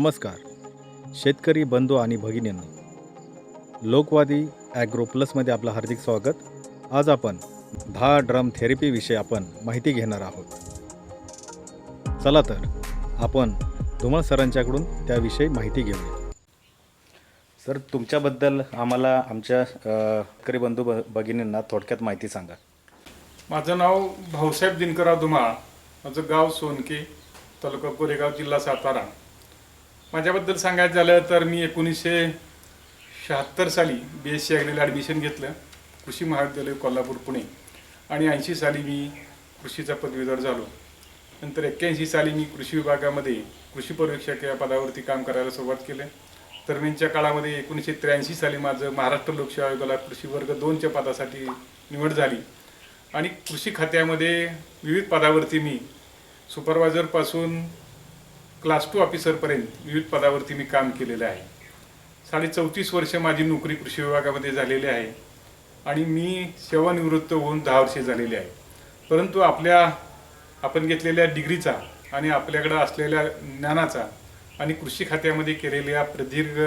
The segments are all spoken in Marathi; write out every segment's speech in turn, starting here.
नमस्कार. शेतकरी बंधू आणि भगिनींनो लोकवादी ॲग्रो प्लसमध्ये आपलं हार्दिक स्वागत. आज आपण दहा ड्रम थेरपीविषयी आपण माहिती घेणार आहोत. चला तर आपण धुमल सरांच्याकडून त्याविषयी माहिती घेऊया. सर तुमच्याबद्दल आम्हाला आमच्या शेतकरी बंधू ब भगिनींना थोडक्यात माहिती सांगा. माझं नाव भाऊसाहेब दिनकरराव धुमाळ. माझं गाव सोनके तालुका कोरेगाव जिल्हा सातारा. माझ्याबद्दल सांगायचं झालं तर मी एकोणीसशे शहात्तर साली बी एस सी ॲग्रीला ॲडमिशन घेतलं कृषी महाविद्यालय कोल्हापूर पुणे. आणि ऐंशी साली मी कृषीचा पदवीधर झालो. नंतर एक्क्याऐंशी साली मी कृषी विभागामध्ये कृषी पर्यवेक्षक या पदावरती काम करायला सुरुवात केली. दरम्यानच्या काळामध्ये एकोणीसशे त्र्याऐंशी साली माझं महाराष्ट्र लोकसेवा आयोगाला कृषी वर्ग दोनच्या पदासाठी निवड झाली. आणि कृषी खात्यामध्ये विविध पदावरती मी सुपरवायझरपासून क्लास टू ऑफिसरपर्यंत विविध पदावरती मी काम केलेलं आहे. साडे चौतीस वर्ष माझी नोकरी कृषी विभागामध्ये झालेली आहे आणि मी सेवानिवृत्त होऊन दहा वर्षे झालेली आहे. परंतु आपल्या आपण घेतलेल्या डिग्रीचा आणि आपल्याकडं असलेल्या ज्ञानाचा आणि कृषी खात्यामध्ये केलेल्या प्रदीर्घ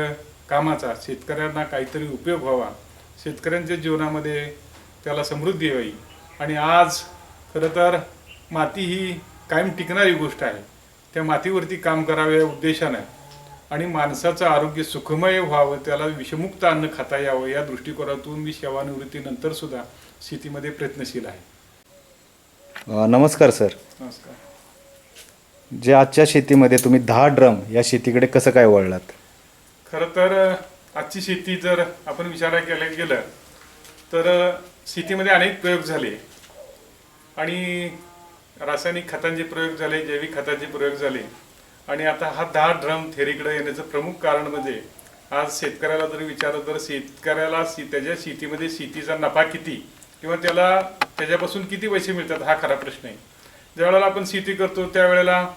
कामाचा शेतकऱ्यांना काहीतरी उपयोग व्हावा शेतकऱ्यांच्या जीवनामध्ये त्याला समृद्धी यावी आणि आज खरं तर माती ही कायम टिकणारी गोष्ट आहे. त्या मातीवरती काम करावे या उद्देशानं. आणि माणसाचं आरोग्य सुखमय व्हावं त्याला विषमुक्त अन्न खाता यावं या दृष्टिकोनातून मी सेवानिवृत्तीनंतर सुद्धा शेतीमध्ये प्रयत्नशील आहे. नमस्कार सर. नमस्कार. जे आजच्या शेतीमध्ये तुम्ही दहा ड्रम या शेतीकडे कसं काय वळलात? खरं तर आजची शेती जर आपण विचारा केला गेलं तर शेतीमध्ये अनेक प्रयोग झाले. आणि रासायनिक खतांचे प्रयोग झाले जैविक खतांचे प्रयोग झाले. आणि आता हा दहा ड्रम थेरीकडे येण्याचं प्रमुख कारण म्हणजे आज शेतकऱ्याला जर विचारलं तर शेतकऱ्याला शी त्याच्या शेतीमध्ये शेतीचा नफा किती? किंवा त्याला त्याच्यापासून किती पैसे मिळतात? हा खरा प्रश्न आहे. ज्यावेळेला आपण शेती करतो त्यावेळेला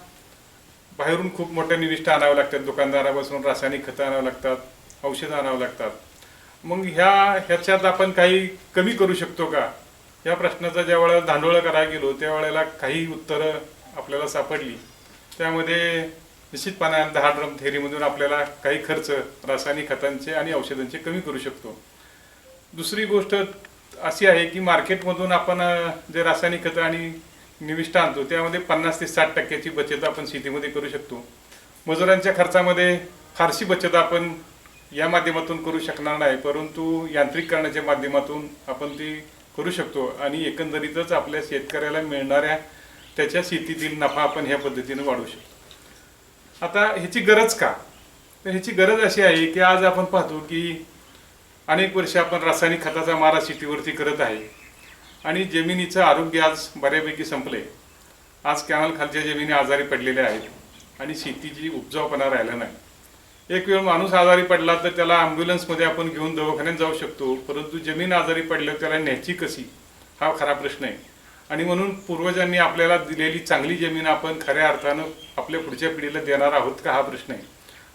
बाहेरून खूप मोठ्या निविष्ठा आणाव्या लागतात. दुकानदारापासून रासायनिक खतं आणावं लागतात औषधं आणावं लागतात. मग ह्या ह्याच्यात आपण काही कमी करू शकतो का? या प्रश्नाचा ज्या वेळेला धांडोळा करायला गेलो त्यावेळेला काही उत्तरं आपल्याला सापडली. त्यामध्ये निश्चितपणे दहा ड्रम थेरीमधून आपल्याला काही खर्च रासायनिक खतांचे आणि औषधांचे कमी करू शकतो. दुसरी गोष्ट अशी आहे की मार्केटमधून आपण जे रासायनिक खतं आणि निविष्ठा आणतो त्यामध्ये पन्नास ते साठ टक्क्याची बचत आपण शेतीमध्ये करू शकतो. मजुरांच्या खर्चामध्ये फारशी बचत आपण या माध्यमातून करू शकणार नाही परंतु यांत्रिकरणाच्या माध्यमातून आपण ती करू शकतो. आणि एकंदरीतच आपल्या शेतकऱ्याला मिळणाऱ्या त्याच्या शेतीतील नफा आपण ह्या पद्धतीने वाढवू शकतो. आता ह्याची गरज का? तर ह्याची गरज अशी आहे की आज आपण पाहतो की अनेक वर्ष आपण रासायनिक खताचा मारा शेतीवरती करत आहे. आणि जमिनीचं आरोग्य आज बऱ्यापैकी संपले आज कॅनल खालच्या जमिनी आजारी पडलेल्या आहेत. आणि शेतीची उपजाऊपणा राहिला नाही. एक वेळ माणूस आजारी पडला तर त्याला ॲम्ब्युलन्समध्ये आपण घेऊन दवाखान्यात जाऊ शकतो. परंतु जमीन आजारी पडल्यावर त्याला न्यायची कशी? हा खरा प्रश्न आहे. आणि म्हणून पूर्वजांनी आपल्याला दिलेली चांगली जमीन आपण खऱ्या अर्थानं आपल्या पुढच्या पिढीला देणार आहोत का हा प्रश्न आहे.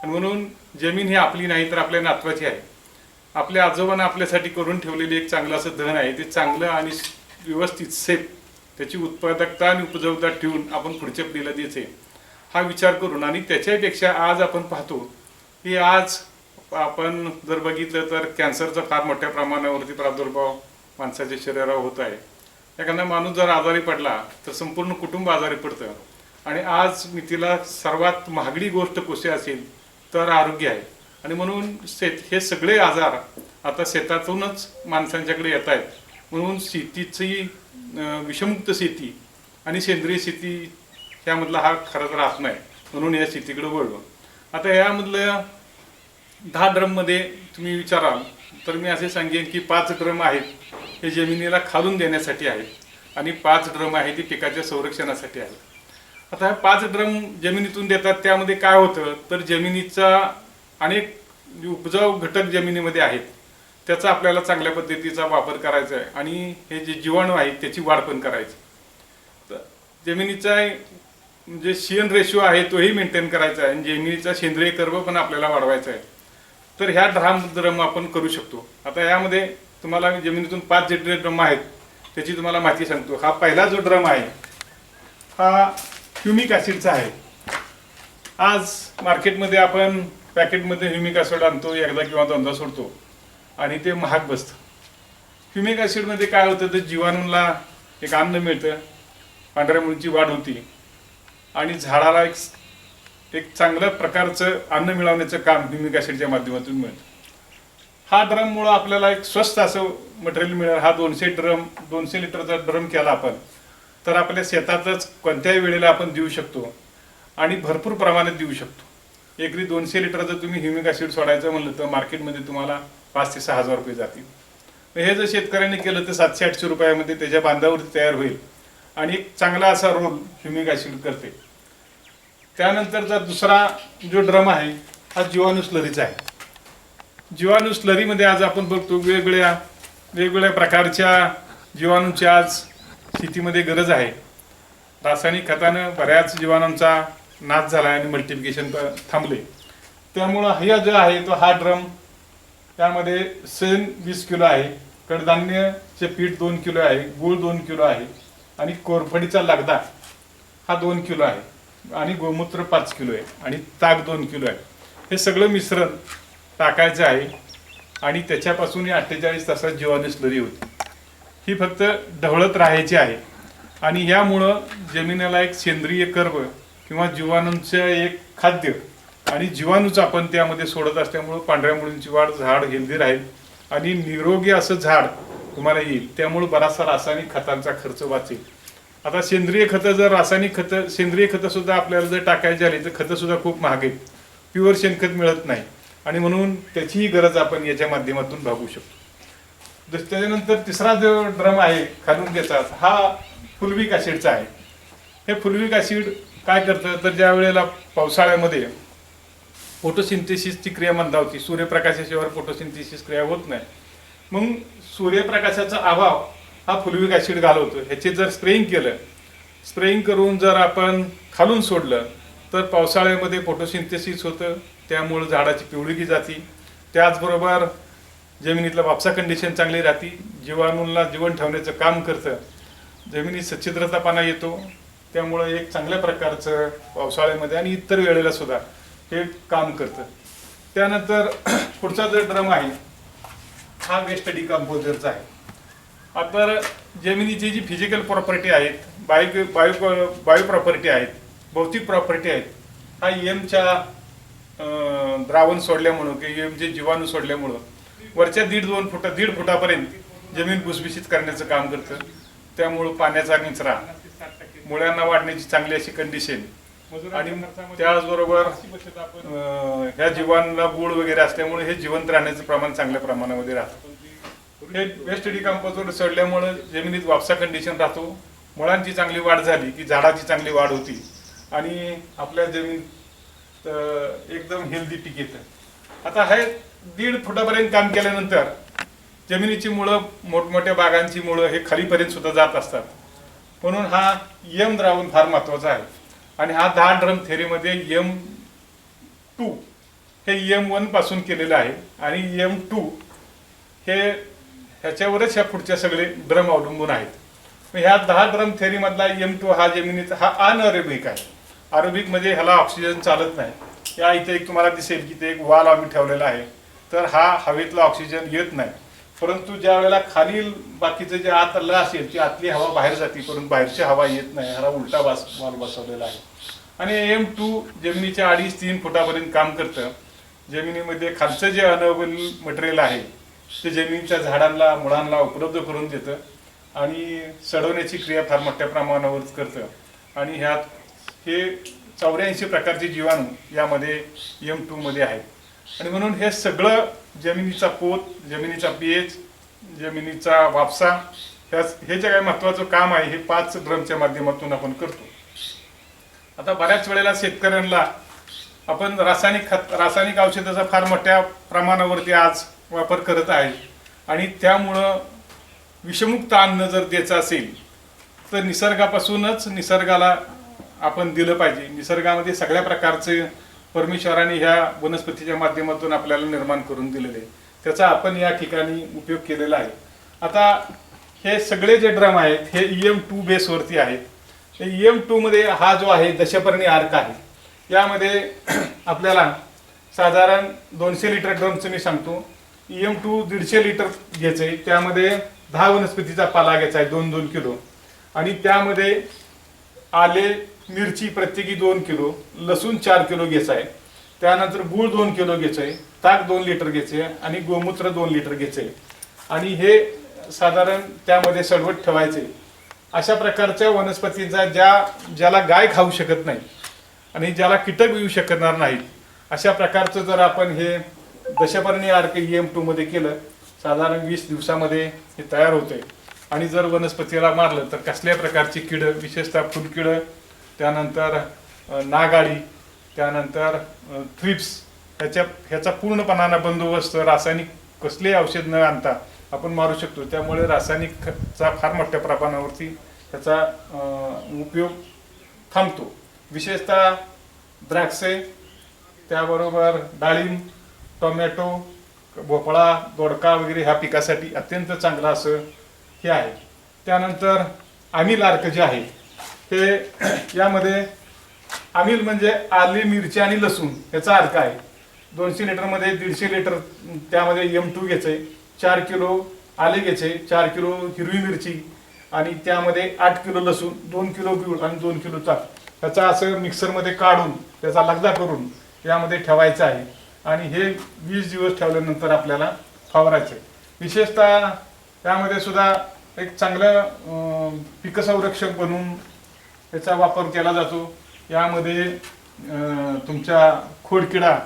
आणि म्हणून जमीन ही आपली नाही तर आपल्या नातवाची आहे. आपल्या आजोबांना आपल्यासाठी करून ठेवलेली एक चांगलं असं धन आहे. ते चांगलं आणि व्यवस्थित सेफ त्याची उत्पादकता आणि उपजाऊता ठेवून आपण पुढच्या पिढीला द्यायचे हा विचार करून आणि त्याच्यापेक्षा आज आपण पाहतो की आज आपण जर बघितलं तर कॅन्सरचा फार मोठ्या प्रमाणावरती प्रादुर्भाव माणसाच्या शरीरावर होत आहे. एखादा माणूस जर आजारी पडला तर संपूर्ण कुटुंब आजारी पडतं. आणि आज मी तिला सर्वात महागडी गोष्ट कशी असेल तर आरोग्य आहे. आणि म्हणून शेत हे सगळे आजार आता शेतातूनच माणसांच्याकडे येत आहेत. म्हणून शेतीची विषमुक्त शेती आणि सेंद्रिय शेती ह्यामधला हा खरंच राहत नाही. म्हणून या शेतीकडे वळलो. आता यामधलं दहा ड्रममध्ये तुम्ही विचाराल तर मी असे सांगेन की पाच ड्रम आहेत हे जमिनीला खालून देण्यासाठी आहेत आणि पाच ड्रम आहे ते पिकाच्या संरक्षणासाठी आहेत. आता हे पाच ड्रम जमिनीतून देतात त्यामध्ये काय होतं तर जमिनीचा अनेक उपजाऊ घटक जमिनीमध्ये आहेत त्याचा आपल्याला चांगल्या पद्धतीचा वापर करायचा आहे आणि हे जे जीवाणू आहेत त्याची वाढ पण करायची. तर जमिनीचा जे शियन रेशो आहे तोही मेंटेन करायचा आहे. म्हणजे आणि जमिनीचा सेंद्रिय कर्व पण आपल्याला वाढवायचा आहे. तर ह्या ड्राम ड्रम आपण करू शकतो. आता यामध्ये तुम्हाला जमिनीतून पाच जे ड्रम आहेत त्याची तुम्हाला माहिती सांगतो. हा पहिला जो ड्रम आहे हा ह्युमिक ॲसिडचा आहे. आज मार्केटमध्ये आपण पॅकेटमध्ये ह्युमिक ॲसिड आणतो एकदा किंवा दोनदा सोडतो. आणि ते महाग बसतं. ह्युमिक ॲसिडमध्ये काय होतं तर जीवाणूला एक अन्न मिळतं. पांढऱ्या मुलीची वाढ होती. आणि झाडाला एक एक चांगल्या प्रकारचं अन्न मिळवण्याचं काम ह्युमिक ॲसिडच्या माध्यमातून मिळतं. हा ड्रममुळं आपल्याला एक स्वस्त असं मटेरियल मिळेल. हा दोनशे ड्रम दोनशे लिटरचा ड्रम केला आपण तर आपल्या शेतातच कोणत्याही वेळेला आपण देऊ शकतो आणि भरपूर प्रमाणात देऊ शकतो. एकरी दोनशे लिटर जर तुम्ही ह्युमिक ॲसिड सोडायचं म्हणलं तर मार्केटमध्ये तुम्हाला पाच ते सहा हजार रुपये जातील. हे जर शेतकऱ्यांनी केलं तर सातशे आठशे रुपयामध्ये त्याच्या बांधावरती तयार होईल. आणि एक चांगला असा रोल ह्युमिक ॲसिड करते. त्यानंतरचा दुसरा जो ड्रम आहे हा जीवाणू स्लरीचा आहे. जीवाणू स्लरीमध्ये आज आपण बघतो वेगवेगळ्या वेगवेगळ्या प्रकारच्या जीवाणूंची आज शेतीमध्ये गरज आहे. रासायनिक खतानं बऱ्याच जीवाणूंचा नाश झाला आणि मल्टिप्लिकेशन थांबले. त्यामुळं हा जो आहे तो हा ड्रम त्यामध्ये सेन वीस किलो आहे. कडधान्यचे पीठ दोन किलो आहे गूळ दोन किलो आहे. आणि कोरफडीचा लगदा हा दोन किलो आहे. आणि गोमूत्र पाच किलो आहे. आणि ताक दोन किलो आहे. हे सगळं मिश्रण टाकायचं आहे. आणि त्याच्यापासून ही अठ्ठेचाळीस तासात जीवाणू स्लरी होती. ही फक्त ढवळत राहायची आहे. आणि यामुळं जमिनीला एक सेंद्रिय कर्ब किंवा जीवाणूंचं एक खाद्य आणि जीवाणूच आपण त्यामध्ये सोडत असल्यामुळं पांढऱ्या मुळींची वाढ झाड हेल्दी राहील. आणि निरोगी असं झाड तुम्हाला येईल. त्यामुळं बराचसा रासायनिक खतांचा खर्च वाचेल. आता सेंद्रिय खतं जर रासायनिक खतं सेंद्रिय खतंसुद्धा आपल्याला जर टाकायची आली तर खतंसुद्धा खूप महाग आहेत. प्युअर शेणखत मिळत नाही. आणि म्हणून त्याचीही गरज आपण याच्या माध्यमातून भागू शकतो. जस- त्याच्यानंतर तिसरा जो ड्रम आहे खालून त्याचा हा फुलविक ॲसिडचा आहे. हे फुलविक ॲसिड काय करतं? तर ज्या वेळेला पावसाळ्यामध्ये फोटोसिंथेसिसची क्रिया मंदावती सूर्यप्रकाशाशिवाय फोटोसिंथेसिस क्रिया होत नाही. मग सूर्यप्रकाशाचा अभाव हा फुलविक ॲसिड घालवतो. ह्याचे जर स्प्रेइंग केलं स्प्रेइंग करून जर आपण खालून सोडलं तर पावसाळ्यामध्ये फोटोसिंथेसिस होतं त्यामुळं झाडाची पिवळगी जाती. त्याचबरोबर जमिनीतलं वापसा कंडिशन चांगली राहते. जीवाणूंना जीवन ठेवण्याचं काम करतं. जमिनीत सच्छिद्रतापणा येतो. त्यामुळं एक चांगल्या प्रकारचं पावसाळ्यामध्ये आणि इतर वेळेला सुद्धा हे काम करतं. त्यानंतर पुढचा जो ड्रम आहे हा वेस्ट डिकम्पोजरचा आहे. आता जमिनीची जी फिजिकल प्रॉपर्टी आहेत बायो बायो बायो प्रॉपर्टी आहेत भौतिक प्रॉपर्टी आहेत हा एमच्या द्रावण सोडल्यामुळं किंवा एमचे जीवाणू सोडल्यामुळं वरच्या दीड दोन फुटा दीड फुटापर्यंत जमीन भुसभुशीत करण्याचं काम करतं. त्यामुळं पाण्याचा निचरा मुळ्यांना वाढण्याची चांगली अशी कंडिशन आणि त्याचबरोबर ह्या जीवांना गुळ वगैरे असल्यामुळे हे जिवंत राहण्याचं प्रमाण चांगल्या प्रमाणामध्ये राहतं. हे वेस्ट डिकम्पोजर सोडल्यामुळे जमिनीत वापसा कंडिशन राहतो. मुळांची चांगली वाढ झाली की झाडाची चांगली वाढ होती. आणि आपल्या जमीन एकदम हेल्दी पीक येतं. आता हे दीड फुटापर्यंत काम केल्यानंतर जमिनीची मुळं मोठमोठ्या बागांची मुळं हे खालीपर्यंत सुद्धा जात असतात. म्हणून हा यम द्रावण फार महत्त्वाचा आहे. आणि हा दहा ड्रम थेरीमध्ये यम टू हे यम वनपासून केलेलं आहे. आणि यम टू हे ह्याच्यावरच ह्या पुढच्या सगळे ड्रम अवलंबून आहेत. ह्या दहा ड्रम थेरीमधला एम टू हा जमिनीचा हा अनअरेबिक आहे. अरेबिक म्हणजे ह्याला ऑक्सिजन चालत नाही. या इथे एक तुम्हाला दिसेल की ते एक वाल आम्ही ठेवलेला आहे. तर हा हवेतला ऑक्सिजन येत नाही. परंतु ज्या वेळेला खालील बाकीचं जे आतलं असेल ती आतली हवा बाहेर जाते परंतु बाहेरची हवा येत नाही ह्याला उलटा बास माल बसवलेला आहे. आणि एम टू जमिनीच्या अडीच तीन फुटापर्यंत काम करतं. जमिनीमध्ये खालचं जे अनअवेल मटेरियल आहे ते जमिनीच्या झाडांना मुळांना उपलब्ध करून देतं आणि सडवण्याची क्रिया फार मोठ्या प्रमाणावर करतं. आणि ह्यात हे चौऱ्याऐंशी प्रकारचे जीवाणू यामध्ये एम टूमध्ये आहेत. आणि म्हणून हे सगळं जमिनीचा पोत जमिनीचा पीएच जमिनीचा वापसा ह्या हे जे काही महत्त्वाचं काम आहे हे पाच ड्रमच्या माध्यमातून आपण करतो. आता बऱ्याच वेळेला शेतकऱ्यांना आपण रासायनिक खत रासायनिक औषधाचा फार मोठ्या प्रमाणावरती आज वापर करत आहे. आणि त्यामुळं विषमुक्त अन्न जर द्यायचं असेल तर निसर्गापासूनच निसर्गाला आपण दिलं पाहिजे. निसर्गामध्ये सगळ्या प्रकारचे परमेश्वराने ह्या वनस्पतीच्या माध्यमातून आपल्याला निर्माण करून दिलेले आहे. त्याचा आपण या ठिकाणी उपयोग केलेला आहे. आता हे सगळे जे ड्रम आहेत हे ई एम टू बेसवरती आहेत. ई एम टूमध्ये हा जो आहे दशपर्णी आर्क आहे. यामध्ये आपल्याला साधारण दोनशे लिटर ड्रमचं मी सांगतो. ई एम टू दीडशे लिटर घ्यायचं आहे. त्यामध्ये दहा वनस्पतीचा पाला घ्यायचा आहे दोन दोन किलो. आणि त्यामध्ये आले मिरची प्रत्येकी दोन किलो लसूण चार किलो घ्यायचा आहे त्यानंतर गूळ दोन किलो घ्यायचं आहे ताक दोन लिटर घ्यायचे आहे आणि गोमूत्र दोन लिटर घ्यायचे आहे आणि हे साधारण त्यामध्ये सडवट ठेवायचे अशा प्रकारच्या वनस्पतींचा ज्या ज्याला गाय खाऊ शकत नाही आणि ज्याला कीटक येऊ शकणार नाहीत अशा प्रकारचं जर आपण हे दशपर्णी आर्क ई एम टूमध्ये केलं साधारण वीस दिवसामध्ये हे तयार होते आणि जर वनस्पतीला मारलं तर कसल्या प्रकारची किडं विशेषतः फुलकिडं त्यानंतर अ, नागाळी त्यानंतर थ्रिप्स ह्याच्या ह्याचा पूर्णपणानं बंदोबस्त रासायनिक कसलेही औषध न आणता आपण मारू शकतो. त्यामुळे रासायनिकचा फार मोठ्या प्रमाणावरती त्याचा उपयोग थांबतो. विशेषतः द्राक्षे त्याबरोबर डाळिंब टोमॅटो भोपळा दोडका वगैरे ह्या पिकासाठी अत्यंत चांगलं असं हे आहे. त्यानंतर आमिल अर्क जे आहे हे यामध्ये आमिल म्हणजे आली मिरची आणि लसूण याचा अर्थ आहे. दोनशे लिटरमध्ये दीडशे लिटर त्यामध्ये एम टू घ्यायचे चार किलो आले घ्यायचे चार किलो हिरवी मिरची आणि त्यामध्ये आठ किलो लसूण दोन किलो गूळ आणि दोन किलो ताक. ह्याचा असं मिक्सरमध्ये काढून त्याचा लगदा करून यामध्ये ठेवायचं आहे. आणि हे वीस दिवस ठेवल्यानंतर आपल्याला फवारायचं विशेषतः त्यामध्ये सुद्धा एक चांगलं पिकसंरक्षक बनवून याचा वापर केला जातो. यामध्ये तुमच्या खोडकिडा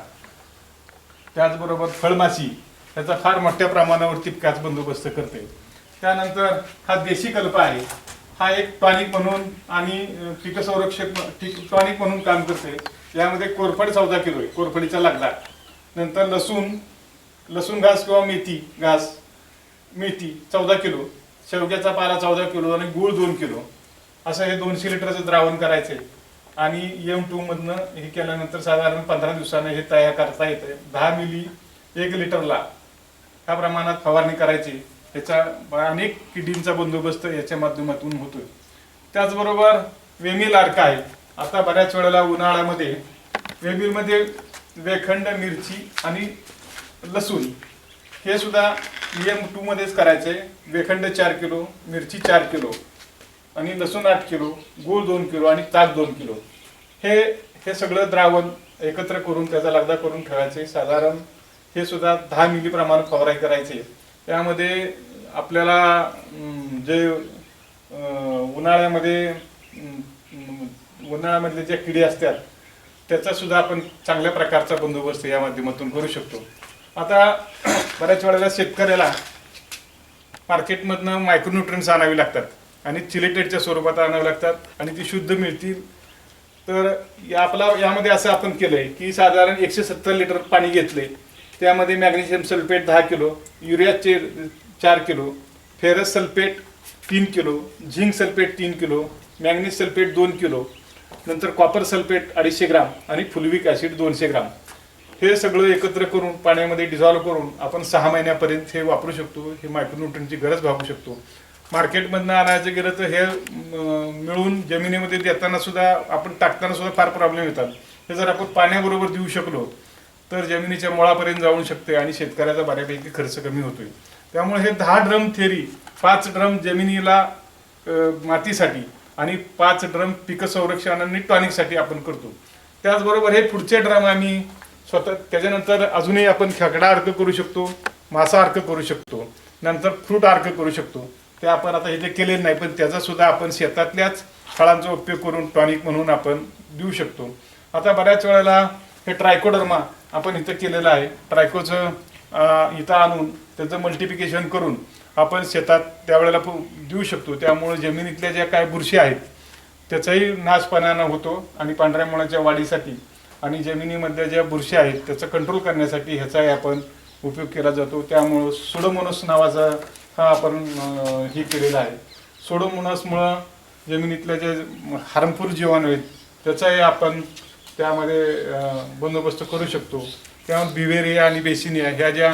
त्याचबरोबर फळमाशी याचा फार मोठ्या प्रमाणावरती पिकाच बंदोबस्त करते. त्यानंतर हा देशी कल्प आहे. हा एक टॉनिक म्हणून आणि अं, पीक संरक्षक टॉनिक म्हणून काम करते. यामध्ये कोरफड चौदा किलो आहे. कोरफडीचा लागला. नंतर लसूण लसूण घास किंवा मेथी घास मेथी चौदा किलो शेवग्याचा पाला चौदा किलो आणि गूळ दोन किलो. असं हे दोनशे लिटरचं द्रावण करायचे आणि एम टू मधनं हे केल्यानंतर साधारण पंधरा दिवसानं हे तयार करता येते दहा मिली एक लिटरला ह्या प्रमाणात फवारणी करायची. याचा अनेक किडींचा बंदोबस्त याच्या माध्यमातून होतोय. त्याचबरोबर वेमील अर्क आहे. आता बऱ्याच वेळेला उन्हाळ्यामध्ये वेमीलमध्ये वेखंड मिरची आणि लसूण हे सुद्धा एम टू मध्येच करायचे वेखंड चार किलो मिरची चार किलो. आणि लसूण आठ किलो गूळ दोन किलो आणि ताक दोन किलो. हे हे सगळं द्रावण एकत्र करून त्याचा लगदा करून ठेवायचे. साधारण हे सुद्धा दहा मिली प्रमाण फवाराई करायचे. त्यामध्ये आपल्याला जे उन्हाळ्यामध्ये उन्हाळ्यामधले जे किडे असतात त्याचा सुद्धा आपण चांगल्या प्रकारचा बंदोबस्त या माध्यमातून करू शकतो. आता बऱ्याच वेळेला शेतकऱ्याला मार्केटमधनं मायक्रोन्युट्रन्स आणावी लागतात. आणि चिलेटेडच्या स्वरूपात आणावं लागतात आणि ती शुद्ध मिळतील. तर या आपला यामध्ये असं आपण केलं आहे की साधारण एकशे सत्तर लिटर पाणी घेतले. त्यामध्ये मॅग्नेशियम सल्फेट दहा किलो युरियाचे चार किलो फेरस सल्फेट तीन किलो झिंक सल्फेट तीन किलो मॅग्नेश सल्फेट दोन किलो नंतर कॉपर सल्फेट अडीचशे ग्राम आणि फुलविक ॲसिड दोनशे ग्राम. हे सगळं एकत्र करून पाण्यामध्ये डिझॉल्व्ह करून आपण सहा महिन्यापर्यंत हे वापरू शकतो हे मायक्रोन्युट्रनची गरज भागू शकतो. मार्केटमधनं आणायचं गेलं तर हे मिळून जमिनीमध्ये देताना सुद्धा आपण टाकताना सुद्धा फार प्रॉब्लेम येतात. हे जर आपण पाण्याबरोबर देऊ शकलो तर जमिनीच्या मुळापर्यंत जाऊ शकते आणि शेतकऱ्याचा बऱ्यापैकी खर्च कमी होतोय. त्यामुळे हे दहा ड्रम थेरी पाच ड्रम जमिनीला मातीसाठी आणि पाच ड्रम पीक संरक्षण आणि टॉनिकसाठी आपण करतो. त्याचबरोबर हे पुढचे ड्रम आम्ही स्वतः त्याच्यानंतर अजूनही आपण खेकडा अर्क करू शकतो मासा अर्क करू शकतो नंतर फ्रूट अर्क करू शकतो. ते आपण आता इथे केलेलं नाही पण त्याचा सुद्धा आपण शेतातल्याच फळांचा उपयोग करून टॉनिक म्हणून आपण देऊ शकतो. आता बऱ्याच वेळेला हे ट्रायकोडर्मा आपण इथं केलेलं आहे. ट्रायकोचं इथं आणून त्याचं मल्टिप्लिकेशन करून आपण शेतात त्यावेळेला देऊ शकतो. त्यामुळे जमिनीतल्या ज्या काय बुरशी आहेत त्याचाही नाशपणानं होतो आणि पांढऱ्या मुळाच्या वाढीसाठी आणि जमिनीमधल्या ज्या बुरशी आहेत त्याचं कंट्रोल करण्यासाठी ह्याचाही आपण उपयोग केला जातो. त्यामुळं सुडमोनस नावाचा हा आपण हे केलेला आहे. सोडोमोनसमुळं जमिनीतल्या जे हार्मफुल जीवाणू आहेत त्याचाही आपण त्यामध्ये बंदोबस्त करू शकतो. किंवा बिवेरिया आणि बेसिनिया ह्या ज्या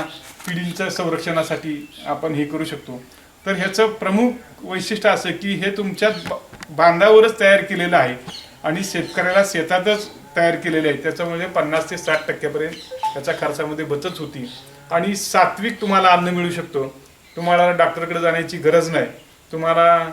पिढींच्या संरक्षणासाठी आपण हे करू शकतो. तर ह्याचं प्रमुख वैशिष्ट्य असं की हे तुमच्या बांधावरच तयार केलेलं आहे आणि शेतकऱ्याला शेतातच तयार केलेले आहे. त्याच्यामुळे पन्नास ते साठ टक्क्यापर्यंत त्याच्या खर्चामध्ये बचत होती. आणि सात्विक तुम्हाला अन्न मिळू शकतो. तुम्हाला डॉक्टरकडे जाण्याची गरज नाही. तुम्हाला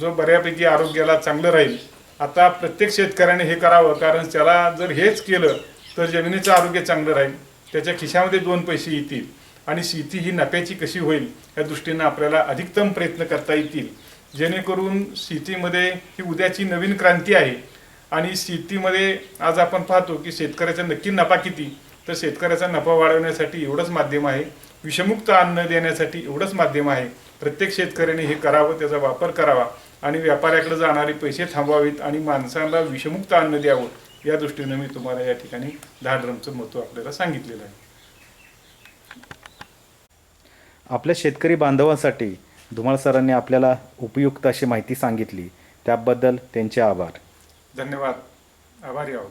जो बऱ्यापैकी आरोग्याला चांगलं राहील. आता प्रत्येक शेतकऱ्याने हे करावं कारण त्याला जर हेच केलं तर जमिनीचं आरोग्य चांगलं राहील. त्याच्या खिशामध्ये दोन पैसे येतील. आणि शेती ही नफ्याची कशी होईल या दृष्टीनं आपल्याला अधिकतम प्रयत्न करता येतील. जेणेकरून शेतीमध्ये ही उद्याची नवीन क्रांती आहे. आणि शेतीमध्ये आज आपण पाहतो की शेतकऱ्याचा नक्की नफा किती? तर शेतकऱ्याचा नफा वाढवण्यासाठी एवढंच माध्यम आहे. विषमुक्त अन्न देण्यासाठी एवढंच माध्यम आहे. प्रत्येक शेतकऱ्याने हे करावं त्याचा वापर करावा आणि व्यापाऱ्याकडे जाणारे पैसे थांबवावेत आणि माणसाला विषमुक्त अन्न द्यावं. या दृष्टीनं मी तुम्हाला या ठिकाणी दहा ड्रमचं महत्त्व आपल्याला सांगितलेलं आहे. आपल्या शेतकरी बांधवांसाठी धुमाळ सरांनी आपल्याला उपयुक्त अशी माहिती सांगितली. त्याबद्दल त्यांचे आभार. धन्यवाद. आभारी आहोत.